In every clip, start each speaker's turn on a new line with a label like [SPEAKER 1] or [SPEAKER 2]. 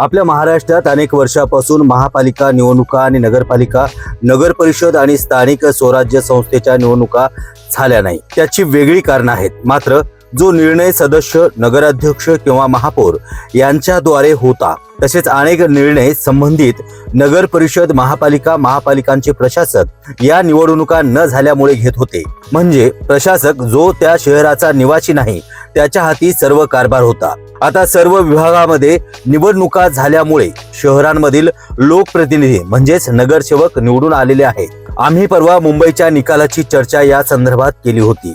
[SPEAKER 1] आपल्या महाराष्ट्रात अनेक वर्षापासून महापालिका निवडणुका आणि नगरपालिका नगर परिषद आणि स्थानिक स्वराज्य संस्थेच्या निवडणुका झाल्या नाही. त्याची वेगळी कारणं आहेत. मात्र जो निर्णय सदस्य नगराध्यक्ष किंवा महापौर यांच्याद्वारे होता तसेच अनेक निर्णय संबंधित नगर परिषद महापालिका महापालिकांचे प्रशासक या निवडणुका न झाल्यामुळे घेत होते. म्हणजे प्रशासक जो त्या शहराचा निवासी नाही त्याच्या हाती सर्व कारभार होता. आता सर्व विभागामध्ये निवडणुका झाल्यामुळे शहरांमधील लोकप्रतिनिधी म्हणजेच नगरसेवक निवडून आलेले आहेत. आम्ही परवा मुंबईच्या निकालाची चर्चा या संदर्भात केली होती.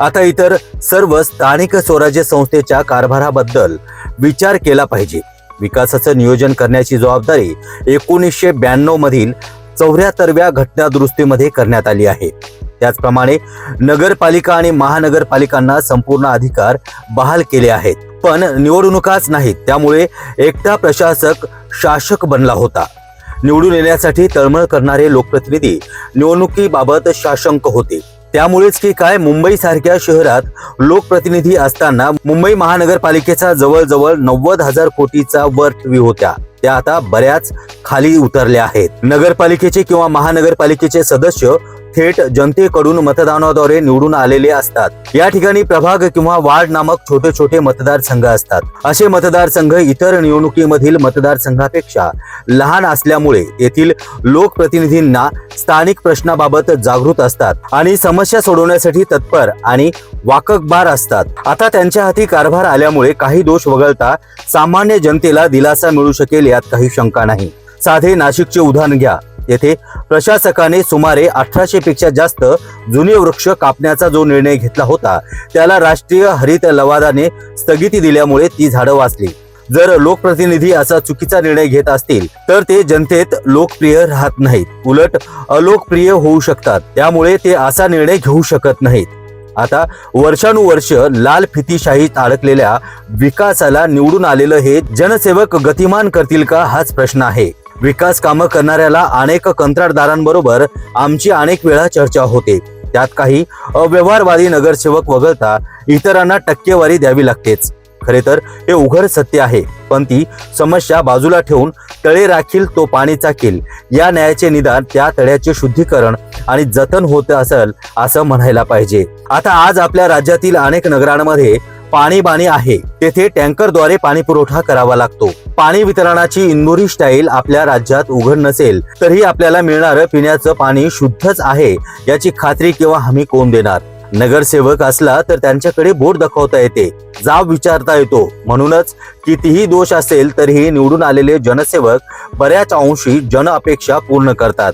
[SPEAKER 1] आता इतर सर्व स्थानिक स्वराज्य संस्थेच्या कारभाराबद्दल विचार केला पाहिजे. विकासाचं नियोजन करण्याची जबाबदारी एकोणीसशे ब्याण्णव मधील चौऱ्याहत्तरव्या घटना दुरुस्तीमध्ये करण्यात आली आहे. त्याचप्रमाणे नगरपालिका आणि महानगरपालिकांना संपूर्ण अधिकार बहाल केले आहेत. पण निवडणुकाच नाहीत त्यामुळे एकटा प्रशासक शासक बनला होता. निवडून येण्यासाठी तळमळ करणारे लोकप्रतिनिधी निवडणुकीबाबत शाशंक होते. त्यामुळेच की काय मुंबई सारख्या शहरात लोकप्रतिनिधी असताना मुंबई महानगरपालिकेचा जवळजवळ नव्वद हजार कोटीचा वर ठेवी होत्या. त्या आता बऱ्याच खाली उतरल्या आहेत. नगरपालिकेचे किंवा महानगरपालिकेचे सदस्य थेट जनतेकडून मतदानाद्वारे निवडून आलेले असतात. या ठिकाणी प्रभाग किंवा वार्ड नामक छोटे छोटे मतदारसंघ असतात. असे मतदारसंघ इतर निवडणुकीमधील मतदारसंघापेक्षा लहान असल्यामुळे येथील लोकप्रतिनिधींना स्थानिक प्रश्नाबाबत जागृत असतात आणि समस्या सोडवण्यासाठी तत्पर आणि वाककबार असतात. आता त्यांच्या हाती कारभार आल्यामुळे काही दोष वगळता सामान्य जनतेला दिलासा मिळू शकेल यात काही शंका नाही. साधे नाशिकचे उदाहरण घ्या. येथे प्रशासकाने सुमारे अठराशे पेक्षा जास्त जुने वृक्ष कापण्याचा जो निर्णय घेतला होता त्याला राष्ट्रीय हरित लवादाने स्थगिती दिल्यामुळे ती झाडं वाचली. जर लोकप्रतिनिधी असा चुकीचा निर्णय घेत असतील तर ते जनतेत लोकप्रिय राहत नाहीत. उलट अलोकप्रिय होऊ शकतात. त्यामुळे ते असा निर्णय घेऊ शकत नाहीत. आता वर्षानुवर्ष लाल फितीशाहीत अडकलेल्या विकासाला निवडून आलेलं हे जनसेवक गतिमान करतील का हाच प्रश्न आहे. विकास कामं करणाऱ्याला अनेक कंत्राटदारांबरोबर आमची अनेक वेळा चर्चा होते. त्यात काही अव्यवहारवादी नगरसेवक वगळता इतरांना टक्केवारी द्यावी लागतेच. खरे तर हे उघड सत्य आहे पण ती समस्या बाजूला ठेवून तळे राखील तो पाणी चाकील या न्यायाचे निदान त्या तळ्याचे शुद्धीकरण आणि जतन होत असेल असं म्हणायला पाहिजे. आता आज आपल्या राज्यातील अनेक नगरांमध्ये पाणी बाणी आहे तेथे टँकरद्वारे पाणी पुरवठा करावा लागतो. पाणी वितरणाची इंदोरी स्टाईल आपल्या राज्यात उघड नसेल तरी आपल्याला मिळणारं पिण्याचं पाणी शुद्धच आहे याची खात्री किंवा हमी कोण देणार? नगरसेवक असला तर त्यांच्याकडे बोट दाखवता येते. जाब विचारता येतो. म्हणूनच कितीही दोष असेल तरीही निवडून आलेले जनसेवक बऱ्याच अंशी जन अपेक्षा पूर्ण करतात.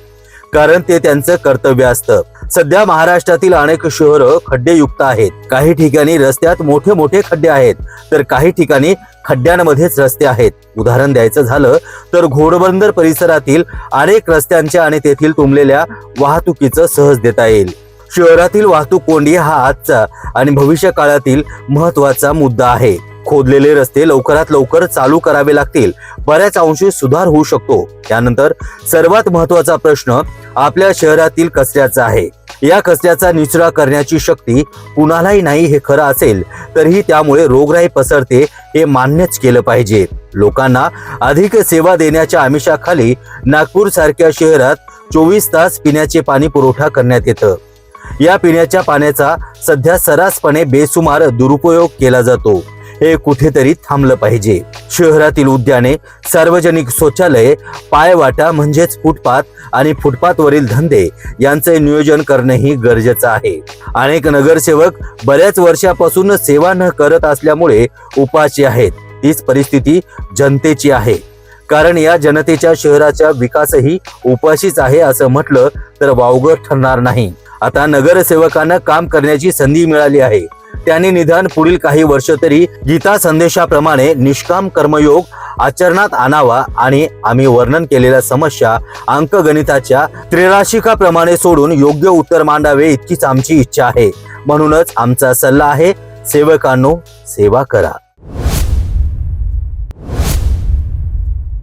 [SPEAKER 1] कारण ते त्यांचं कर्तव्य असतं. सध्या महाराष्ट्रातील अनेक शहरं खड्डेयुक्त आहेत. काही ठिकाणी रस्त्यात मोठे मोठे खड्डे आहेत तर काही ठिकाणी खड्ड्यांमध्येच रस्ते आहेत. उदाहरण द्यायचं झालं तर घोडबंदर परिसरातील अनेक रस्त्यांच्या आणि तेथील तुंबलेल्या वाहतुकीचं सहज देता येईल. शहरातील वाहतूक कोंडी हा आजचा आणि भविष्य काळातील महत्त्वाचा मुद्दा आहे. खोदलेले रस्ते लवकरात लवकर चालू करावे लागतील. बऱ्याच अंशी सुधार होऊ शकतो. त्यानंतर सर्वात महत्त्वाचा प्रश्न आपल्या शहरातील कचऱ्याचा आहे. या कचऱ्याचा निचरा करण्याची शक्ती कुणालाही नाही हे खरं असेल तरीही त्यामुळे रोगराई पसरते हे मान्यच केलं पाहिजे. लोकांना अधिक सेवा देण्याच्या आमिषाखाली नागपूर सारख्या शहरात चोवीस तास पिण्याचे पाणी पुरवठा करण्यात येतं. या पिण्याच्या पाण्याचा सध्या सर्रासपणे बेसुमार दुरुपयोग केला जातो. हे कुठेतरी थांबलं पाहिजे. शहरातील उद्याने सार्वजनिक शौचालये पायवाटा म्हणजेच फुटपाथ आणि फुटपाथवरील धंदे यांचे नियोजन करणेही गरजेचं आहे. अनेक नगरसेवक बऱ्याच वर्षापासून सेवा न करत असल्यामुळे उपाशी आहेत. तीच परिस्थिती जनतेची आहे. कारण या जनतेच्या शहराचा विकासही उपाशीच आहे असं म्हटलं तर वावगं ठरणार नाही. आता नगरसेवकांना काम करण्याची संधी मिळाली आहे. त्यांनी निधन पुढील काही वर्ष तरी गीता संदेशाप्रमाणे निष्काम कर्मयोग आचरणात आणावा आणि आम्ही वर्णन केलेल्या समस्या अंकगणिताच्या त्रिराशिकाप्रमाणे सोडून योग्य उत्तर मांडावे इतकीच आमची इच्छा आहे. म्हणूनच आमचा सल्ला आहे सेवकांनो सेवा करा.